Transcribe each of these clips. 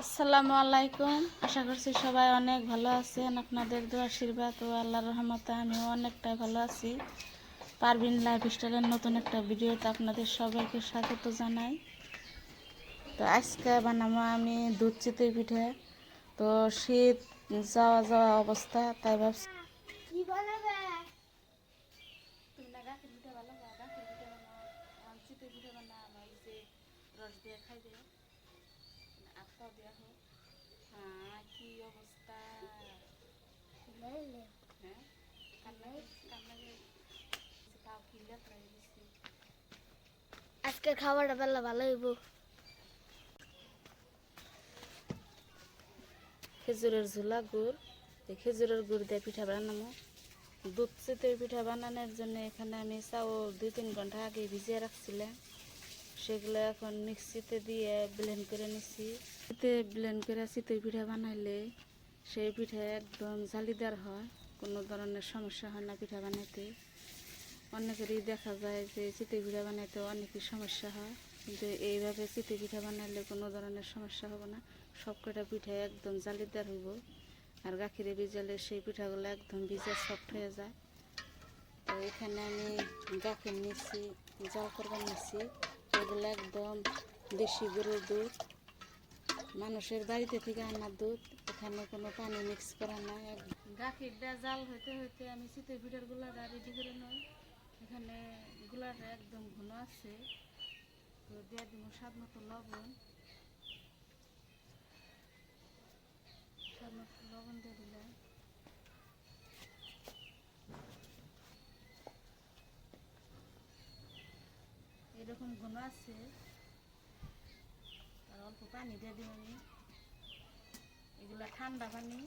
আসসালামু আলাইকুম। আশা করছি সবাই অনেক ভালো আছেন। আপনাদের দু আশীর্বাদ ও আল্লাহর রহমতে আমিও অনেকটাই ভালো আছি। পারবিন লাইফ স্টাইলের নতুন একটা ভিডিওতে আপনাদের সবাইকে স্বাগত জানাই। তো আজকে বানাবো আমি দুধ চিতই পিঠে। তো শীত যাওয়া যাওয়া অবস্থা তাই ভাবছি বানাবে? তুমি না গাছের পিঠে ভালো গাছের পিঠে বানাও চিতই পিঠে বানাও আমার যে রস দিয়ে খাই দিয়ে আটটাও দেওয়া হোক হ্যাঁ কি অবস্থা লেলে হ্যাঁ কান্না কান্না তাও কি লেখা গেছে আজকের খাবারটা বেলা ভালো হইব। খেজুরের ঝোলা গুড়। এই খেজুরের গুড় দিয়ে পিঠা বানাবো। দুধ চিতই পিঠা বানানোর জন্য এখানে আমি চাউল দুই তিন ঘণ্টা আগে ভিজিয়ে রাখছিলাম। সেগুলো এখন মিক্সিতে দিয়ে ব্লেন্ড করে এতে ব্লেন্ড করে চিতই পিঠা বানাইলে সেই পিঠা একদম জালিদার হয়, কোনো ধরনের সমস্যা হয় না পিঠা বানাইতে। অনেকেরই দেখা যায় যে চিতই পিঠা বানাইতে অনেকই সমস্যা হয়, কিন্তু এইভাবে চিতই পিঠা বানাইলে কোনো ধরনের সমস্যা হবে না। সব কটা পিঠা একদম জালিদার হইব, আর গাখিরে ভিজালে সেই পিঠাগুলো একদম ভিজা সফট হয়ে যায়। তো এখানে আমি গাখির নিচ্ছি জাল করবার নিচ্ছি এগুলো একদম দেশি গরুর দুধ। মানুষের বাড়িতে থেকে আনা দুধ। এখানে কোনো পানি মিক্স করা নাই গাখিরটা জাল হইতে হইতে আমি চিতই পিঠার গুলাটা রেডি করে নই। এখানে গুলাটা একদম ঘন আছে। তো দিয়ে দিব স্বাদ মতো লবণ। স্বাদ মতো লবণ দিয়ে দিলাম। এরকম ঘন আছে। আর অল্প পানি দিয়ে দিব আমি এগুলা ঠান্ডা পানি।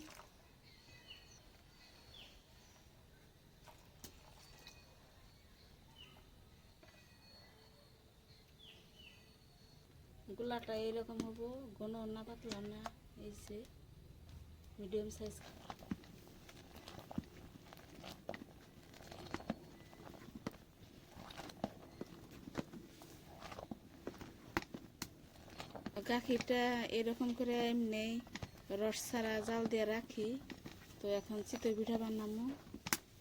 গোলাটা এরকম হব, ঘন না পাতলা না যে মিডিয়াম সাইজ গাখিরটা এরকম করে এমনি রস ছাড়া জাল দিয়ে রাখি। তো এখন চিতই পিঠা বানাবো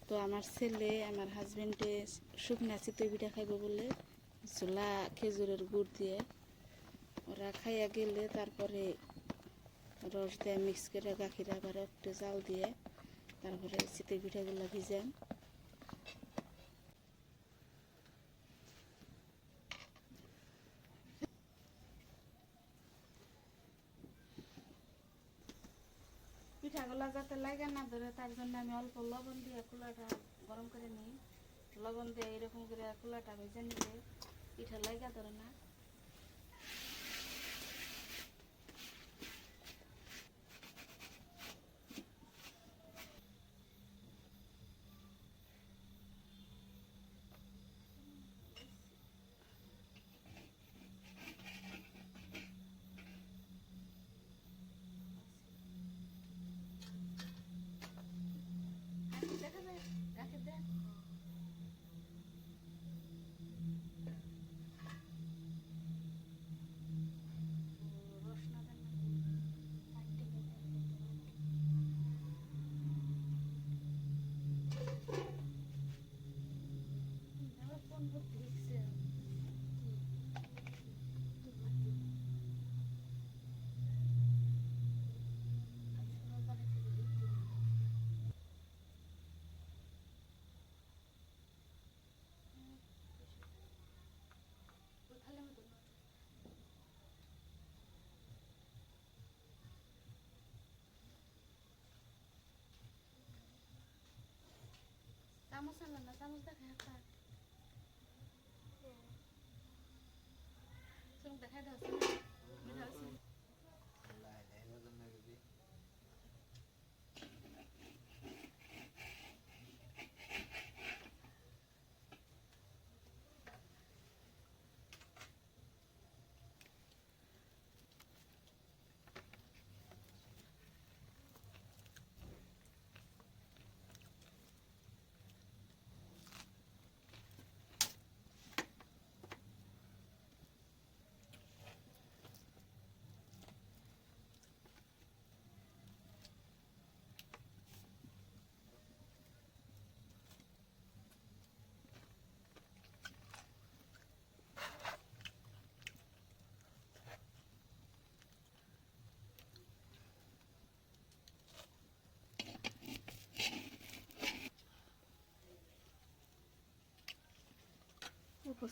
তো আমার ছেলে, আমার হাজবেন্ডে শুকনা চিতই পিঠা খাইবে বলে ঝোলা খেজুরের গুড় দিয়ে ওরা খাইয়া গেলে তারপরে রস দিয়ে মিক্স করে গাখির আবার একটু জাল দিয়ে তারপরে চিতই পিঠাগুলো ভিজান যাতে লাগে না ধরে, তার জন্য আমি অল্প লবণ দিয়ে কুলাটা গরম করে নিই। লবণ দিয়ে এরকম করে কুলাটা ভেজে নিলে পিঠা লাগা ধরে না। চামচ আনলো না চামচ দেখা একটা চোখ দেখাই দাও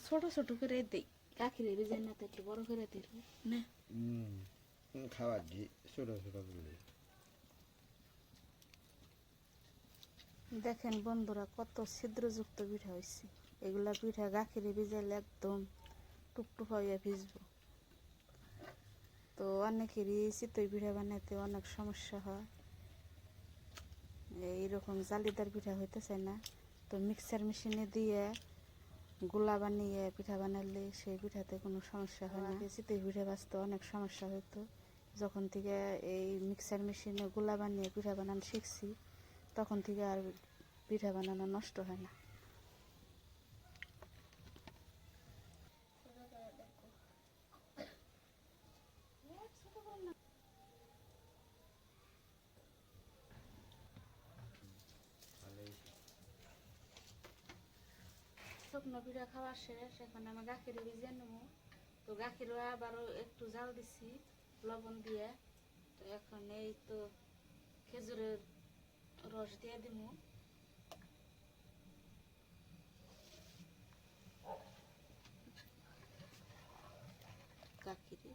ছোট ছোট করে দেই। বিজাই না একটু বড় করে দিল না? জি ছোট ছোট করলে দেখেন বন্ধুরা কত ছিদ্রযুক্ত পিঠা হয়েছে এগুলা পিঠা গাখিরে ভিজাইলে একদম টুকটুক হয়ে ভিজবো। তো অনেকেরই চিতই পিঠা বানাইতে অনেক সমস্যা হয়। এইরকম জালিদার পিঠা হইতে চায় না। তো মিক্সার মেশিনে দিয়ে গোলা বানিয়ে, পিঠা বানালে সেই পিঠাতে কোনো সমস্যা হয় না। চিতই পিঠা বাঁচতে অনেক সমস্যা হতো যখন থেকে এই মিক্সার মেশিনে গোলা বানিয়ে পিঠা বানানো শিখছি, তখন থেকে আর পিঠা বানানো নষ্ট হয় না। শুকনো পিঠা খাওয়া শেষ, এখন আমি গাখির ভিজিয়ে নেব। তো গাখিরও আবারও একটু জাল দিছি, লবণ দিয়ে। তো এখন এই তো খেজুরের রস দিয়ে দিব। গাখিরে।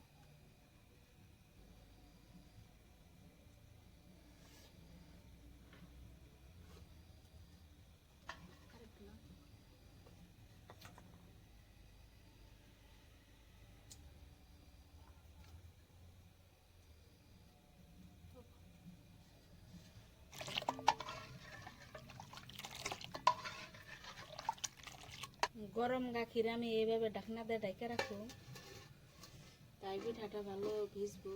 গরম গাখির আমি এইভাবে ঢাকনা দিয়ে ঢাকে রাখব তাই পিঠাটা ভালো ভিজবো।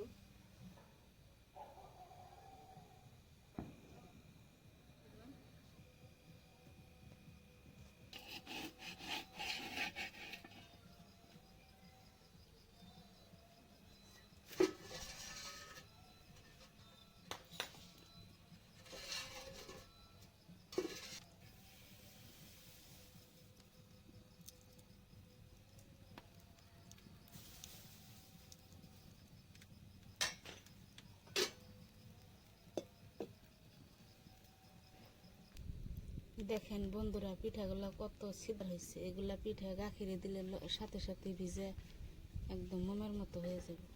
দেখেন বন্ধুরা পিঠাগুলো কত সিদ্ধ হয়েছে এগুলা পিঠা গাখিরে দিলে সাথে সাথে ভিজে একদম মোমের মতো হয়ে যাবে।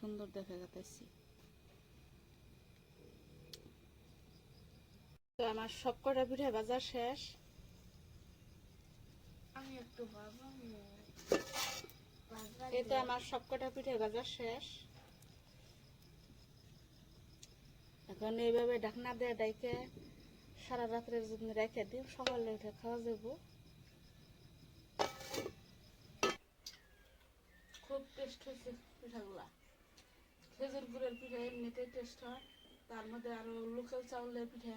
সুন্দর দেখা যাচ্ছে তো আমার সব কটা পিঠা ভাজা শেষ। আমি একটু ভাবো আমার সব কটা পিঠে ভাজা শেষ। এখন এইভাবে ঢাকনা দিয়ে ডাইকে সারা রাত্রের জন্য রেখে দিই সকালে উঠে খাওয়া যাব। খুব টেস্ট হয়েছে পিঠাগুলা। খেজুর গুড়ের পিঠা এমনিতেই টেস্ট হয়। তার মধ্যে আরও লোকাল চাউলের পিঠা।